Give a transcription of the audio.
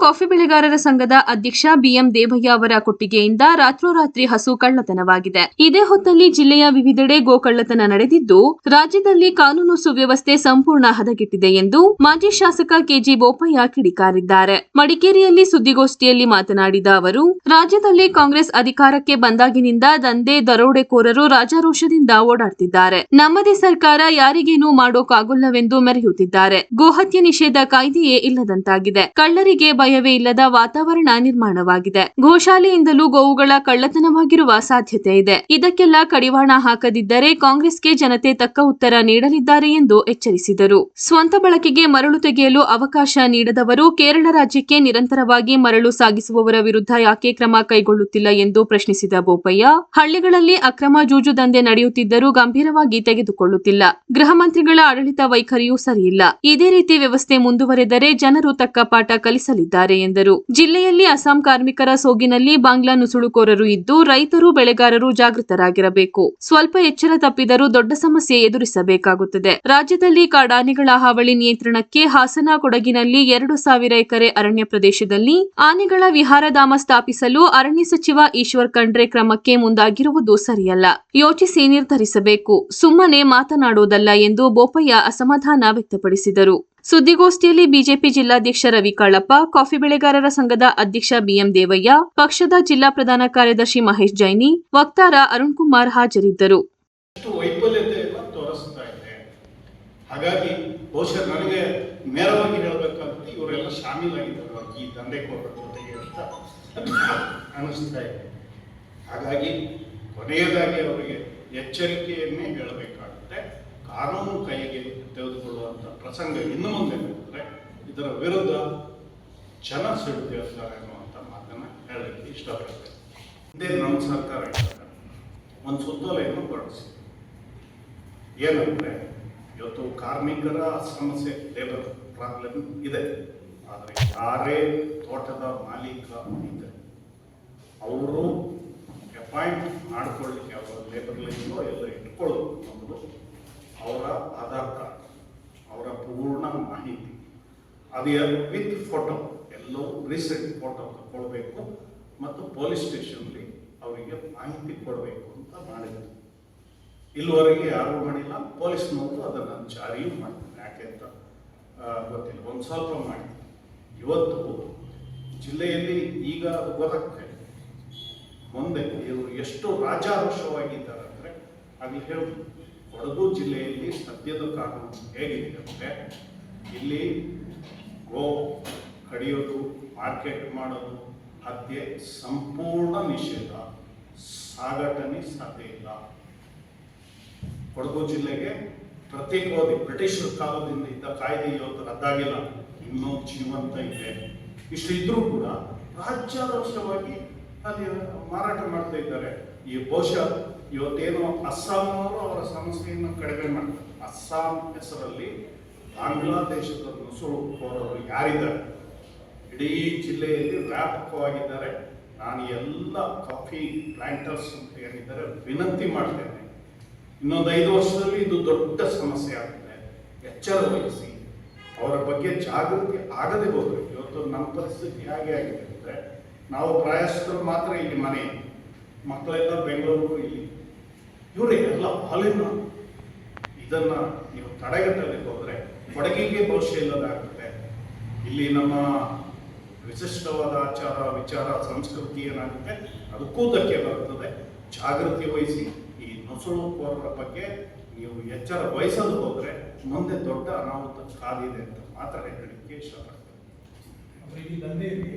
Coffee ಬೆಳೆಗಾರರ ಸಂಘದ ಅಧ್ಯಕ್ಷ ಬಿಎಂ ದೇವಯ್ಯ ಅವರ ಕೊಟ್ಟಿಗೆಯಿಂದ ರಾತ್ರೋರಾತ್ರಿ ಹಸು ಕಳ್ಳತನವಾಗಿದೆ. ಇದೇ ಹೊತ್ತಲ್ಲಿ ಜಿಲ್ಲೆಯ ವಿವಿಧೆಡೆ ಗೋಕಳ್ಳತನ ನಡೆದಿದ್ದು, ರಾಜ್ಯದಲ್ಲಿ ಕಾನೂನು ಸುವ್ಯವಸ್ಥೆ ಸಂಪೂರ್ಣ ಹದಗೆಟ್ಟಿದೆ ಎಂದು ಮಾಜಿ ಶಾಸಕ ಕೆಜಿ ಬೋಪಯ್ಯ ಕಿಡಿಕಾರಿದ್ದಾರೆ. ಮಡಿಕೇರಿಯಲ್ಲಿ ಸುದ್ದಿಗೋಷ್ಠಿಯಲ್ಲಿ ಮಾತನಾಡಿದ ಅವರು, ರಾಜ್ಯದಲ್ಲಿ ಕಾಂಗ್ರೆಸ್ ಅಧಿಕಾರಕ್ಕೆ ಬಂದಾಗಿನಿಂದ ದಂಧೆ ದರೋಡೆಕೋರರು ರಾಜಾರೋಷದಿಂದ ಓಡಾಡ್ತಿದ್ದಾರೆ. ನಮ್ಮದೇ ಸರ್ಕಾರ ಯಾರಿಗೇನೂ ಮಾಡೋಕಾಗೋಲ್ಲವೆಂದು ಮೆರೆಯುತ್ತಿದ್ದಾರೆ. ಗೋಹತ್ಯೆ ನಿಷೇಧ ಕಾಯ್ದೆಯೇ ಇಲ್ಲದಂತಾಗಿದೆ. ಕಳ್ಳರಿಗೆ ಭಯವೇ ಇಲ್ಲದ ವಾತಾವರಣ ನಿರ್ಮಾಣವಾಗಿದೆ. ಗೋಶಾಲೆಯಿಂದಲೂ ಗೋವುಗಳ ಕಳ್ಳತನವಾಗಿರುವ ಸಾಧ್ಯತೆ ಇದೆ. ಇದಕ್ಕೆಲ್ಲ ಕಡಿವಾಣ ಹಾಕದಿದ್ದರೆ ಕಾಂಗ್ರೆಸ್ಗೆ ಜನತೆ ತಕ್ಕ ಉತ್ತರ ನೀಡಲಿದ್ದಾರೆ ಎಂದು ಎಚ್ಚರಿಸಿದರು. ಸ್ವಂತ ಬಳಕೆಗೆ ಮರಳು ತೆಗೆಯಲು ಅವಕಾಶ ನೀಡದವರು ಕೇರಳ ರಾಜ್ಯಕ್ಕೆ ನಿರಂತರವಾಗಿ ಮರಳು ಸಾಗಿಸುವವರ ವಿರುದ್ಧ ಯಾಕೆ ಕ್ರಮ ಕೈಗೊಳ್ಳುತ್ತಿಲ್ಲ ಎಂದು ಪ್ರಶ್ನಿಸಿದ ಬೋಪಯ್ಯ, ಹಳ್ಳಿಗಳಲ್ಲಿ ಅಕ್ರಮ ಜೂಜು ದಂಧೆ ನಡೆಯುತ್ತಿದ್ದರೂ ಗಂಭೀರವಾಗಿ ತೆಗೆದುಕೊಳ್ಳುತ್ತಿಲ್ಲ. ಗೃಹ ಮಂತ್ರಿಗಳ ಆಡಳಿತ ವೈಖರಿಯೂ ಸರಿಯಿಲ್ಲ. ಇದೇ ರೀತಿ ವ್ಯವಸ್ಥೆ ಮುಂದುವರೆದರೆ ಜನರು ತಕ್ಕ ಪಾಠ ಕಲಿಸಲಿದ್ದಾರೆ. ಎಂದರು. ಜಿಲ್ಲೆಯಲ್ಲಿ ಅಸ್ಸಾಂ ಕಾರ್ಮಿಕರ ಸೋಗಿನಲ್ಲಿ ಬಾಂಗ್ಲಾ ನುಸುಳುಕೋರರು ಇದ್ದು, ರೈತರು ಬೆಳೆಗಾರರು ಜಾಗೃತರಾಗಿರಬೇಕು. ಸ್ವಲ್ಪ ಎಚ್ಚರ ತಪ್ಪಿದರೂ ದೊಡ್ಡ ಸಮಸ್ಯೆ ಎದುರಿಸಬೇಕಾಗುತ್ತದೆ. ರಾಜ್ಯದಲ್ಲಿ ಕಾಡಾನೆಗಳ ಹಾವಳಿ ನಿಯಂತ್ರಣಕ್ಕೆ ಹಾಸನ ಕೊಡಗಿನಲ್ಲಿ ಎರಡು ಸಾವಿರ ಎಕರೆ ಅರಣ್ಯ ಪ್ರದೇಶದಲ್ಲಿ ಆನೆಗಳ ವಿಹಾರಧಾಮ ಸ್ಥಾಪಿಸಲು ಅರಣ್ಯ ಸಚಿವ ಈಶ್ವರ್ ಖಂಡ್ರೆ ಕ್ರಮಕ್ಕೆ ಮುಂದಾಗಿರುವುದು ಸರಿಯಲ್ಲ. ಯೋಚಿಸಿ ನಿರ್ಧರಿಸಬೇಕು. ಸುಮ್ಮನೆ ಮಾತನಾಡುವುದಲ್ಲ ಎಂದು ಬೋಪಯ್ಯ ಅಸಮಾಧಾನ ವ್ಯಕ್ತಪಡಿಸಿದರು. ಸುದ್ದಿಗೋಷ್ಠಿಯಲ್ಲಿ ಬಿಜೆಪಿ ಜಿಲ್ಲಾಧ್ಯಕ್ಷ ರವಿ ಕಾಳಪ್ಪ ಕಾಫಿ ಬೆಳೆಗಾರರ ಸಂಘದ ಅಧ್ಯಕ್ಷ ಬಿಎಂ ದೇವಯ್ಯ, ಪಕ್ಷದ ಜಿಲ್ಲಾ ಪ್ರಧಾನ ಕಾರ್ಯದರ್ಶಿ ಮಹೇಶ್ ಜೈನಿ, ವಕ್ತಾರ ಅರುಣ್ ಕುಮಾರ್ ಹಾಜರಿದ್ದರು. ಹಾಗಾಗಿ ಬಹುಶಃ ನನಗೆ ನೇರವಾಗಿ ಹೇಳಬೇಕಂತ ಇವರೆಲ್ಲ ಶಾಮೀಲಾಗಿದ್ದಾರೆ ಈ ದಂಧೆ ಜೊತೆಗೆ ಅಂತ ಅನಿಸ್ತಾ ಇದೆ. ಹಾಗಾಗಿ ಕೊನೆಯದಾಗಿ ಅವರಿಗೆ ಎಚ್ಚರಿಕೆಯನ್ನೇ ಹೇಳಬೇಕಾಗುತ್ತೆ. ಕಾನೂನು ಕೈಗೆ ತೆಗೆದುಕೊಳ್ಳುವಂಥ ಪ್ರಸಂಗ ಇನ್ನು ಮುಂದೆ ಬಂದರೆ ಇದರ ವಿರುದ್ಧ ಜನ ಸಿಡುತ್ತಾರೆ ಅನ್ನುವಂಥ ಮಾತನ್ನು ಹೇಳಲಿಕ್ಕೆ ಇಷ್ಟಪಡ್ತೇನೆ. ಇದೇ ನಮ್ಮ ಸರ್ಕಾರ ಒಂದು ಸುತ್ತೋಲೆಯನ್ನು ಹೊರಡಿಸಿ ಏನಂದ್ರೆ, ಇವತ್ತು ಕಾರ್ಮಿಕರ ಸಮಸ್ಯೆ ಲೇಬರ್ ಪ್ರಾಬ್ಲಮ್ ಇದೆ. ಆದರೆ ಯಾರೇ ತೋಟದ ಮಾಲೀಕ ಇದ್ದರೆ ಅವರು ಅಪಾಯಿಂಟ್ ಮಾಡ್ಕೊಳ್ಳಿಕ್ಕೆ ಅವರ ಲೇಬರ್ ಲೈನ್ ಎಲ್ಲ ಇಟ್ಕೊಳ್ಳೋದು ಅವರ ಆಧಾರ್ ಕಾರ್ಡ್ ಅವರ ಪೂರ್ಣ ಮಾಹಿತಿ ಅದು ವಿತ್ ಫೋಟೋ ಎಲ್ಲೋ ರೀಸೆಂಟ್ ಫೋಟೋ ತಗೊಳ್ಬೇಕು ಮತ್ತು ಪೊಲೀಸ್ ಸ್ಟೇಷನ್ಲಿ ಅವರಿಗೆ ಮಾಹಿತಿ ಕೊಡಬೇಕು ಅಂತ ಮಾಡಿದ್ರು. ಇಲ್ಲಿವರೆಗೆ ಯಾರು ಮಾಡಿಲ್ಲ, ಪೊಲೀಸ್ನವರು ಅದನ್ನು ಜಾರಿಯೂ ಮಾಡ್ತಾರೆ. ಯಾಕೆ ಅಂತ ಗೊತ್ತಿಲ್ಲ. ಒಂದು ಸ್ವಲ್ಪ ಮಾಡಿ. ಇವತ್ತು ಜಿಲ್ಲೆಯಲ್ಲಿ ಈಗ ಅದು ಗೊತ್ತಾಗ್ತಾ ಇದೆ ಮುಂದೆ ಇವರು ಎಷ್ಟು ರಾಜಾರೋಷವಾಗಿದ್ದಾರೆ ಅಂದರೆ ಅಲ್ಲಿ ಹೇಳಿ ಕೊಡಗು ಜಿಲ್ಲೆಯಲ್ಲಿ ಸದ್ಯದ ಕಾನೂನು ಹೇಗಿದೆ ಅಂದರೆ ಇಲ್ಲಿ ಗೋ ಕಡಿಯೋದು ಮಾರ್ಕೆಟ್ ಮಾಡೋದು ಹತ್ಯೆ ಸಂಪೂರ್ಣ ನಿಷೇಧ, ಸಾಗಾಟನೆ ಸಾಧ್ಯ ಇಲ್ಲ. ಕೊಡಗು ಜಿಲ್ಲೆಗೆ ಪ್ರತ್ಯೇಕವಾಗಿ ಬ್ರಿಟಿಷರ ಕಾಲದಿಂದ ಇದ್ದ ಕಾಯ್ದೆ ಇವತ್ತು ರದ್ದಾಗಿಲ್ಲ. ಇನ್ನೂ ಜೀವಂತ ಇದೆ. ಇಷ್ಟು ಇದ್ರೂ ಕೂಡ ರಾಜ್ಯಾದರ್ಶವಾಗಿ ಅಲ್ಲಿ ಮಾರಾಟ ಮಾಡ್ತಾ ಇದ್ದಾರೆ. ಈ ಬಹುಶಃ ಇವತ್ತೇನು ಅಸ್ಸಾಂನವರು ಅವರ ಸಮಸ್ಯೆಯನ್ನು ಕಡಿಮೆ ಮಾಡ್ತಾರೆ ಅಸ್ಸಾಂ ಹೆಸರಲ್ಲಿ ಬಾಂಗ್ಲಾದೇಶದ ನುಸುಳುಕೋರರು ಯಾರಿದ್ದಾರೆ? ಇಡೀ ಜಿಲ್ಲೆಯಲ್ಲಿ ವ್ಯಾಪಕವಾಗಿದ್ದಾರೆ. ನಾನು ಎಲ್ಲ ಕಾಫಿ ಪ್ಲಾಂಟರ್ಸ್ ಅಂತ ಏನಿದ್ದಾರೆ ವಿನಂತಿ ಮಾಡ್ತೇನೆ ಇನ್ನೊಂದು ಐದು ವರ್ಷದಲ್ಲಿ ಇದು ದೊಡ್ಡ ಸಮಸ್ಯೆ ಆಗುತ್ತೆ. ಎಚ್ಚರ ವಹಿಸಿ. ಅವರ ಬಗ್ಗೆ ಜಾಗೃತಿ ಆಗದೆ ಹೋದ್ರೆ, ಇವತ್ತು ನಮ್ಮ ಪರಿಸ್ಥಿತಿ ಹೇಗೆ ಆಗಿದೆ ಅಂದರೆ, ನಾವು ಪ್ರಾಯಸ್ಥರು ಮಾತ್ರ ಇಲ್ಲಿ ಮನೆ, ಮಕ್ಕಳೆಲ್ಲ ಬೆಂಗಳೂರು ಇಲ್ಲಿ. ಇವರೇ ಎಲ್ಲ ಹಾಲಿನ, ಇದನ್ನು ನೀವು ತಡೆಗಟ್ಟಲಿಕ್ಕೆ ಹೋದ್ರೆ ಕೊಡಗಿಗೆ ಭವಿಷ್ಯ ಇಲ್ಲದಾಗುತ್ತೆ. ಇಲ್ಲಿ ನಮ್ಮ ವಿಶಿಷ್ಟವಾದ ಆಚಾರ, ವಿಚಾರ, ಸಂಸ್ಕೃತಿ ಏನಾಗುತ್ತೆ? ಅದಕ್ಕೂ ಧಕ್ಕೆ ಬರುತ್ತದೆ. ಜಾಗೃತಿ ವಹಿಸಿ ಈ ನುಸುಳುಕೋರರ ಬಗ್ಗೆ ನೀವು ಎಚ್ಚರ ವಹಿಸಲು ಹೋದ್ರೆ ಮುಂದೆ ದೊಡ್ಡ ಅನಾಹುತ ಕಾದಿದೆ ಅಂತ ಮಾತ್ರ ಹೇಳಲಿಕ್ಕೆ ಇಷ್ಟಪಡ್ತೇನೆ.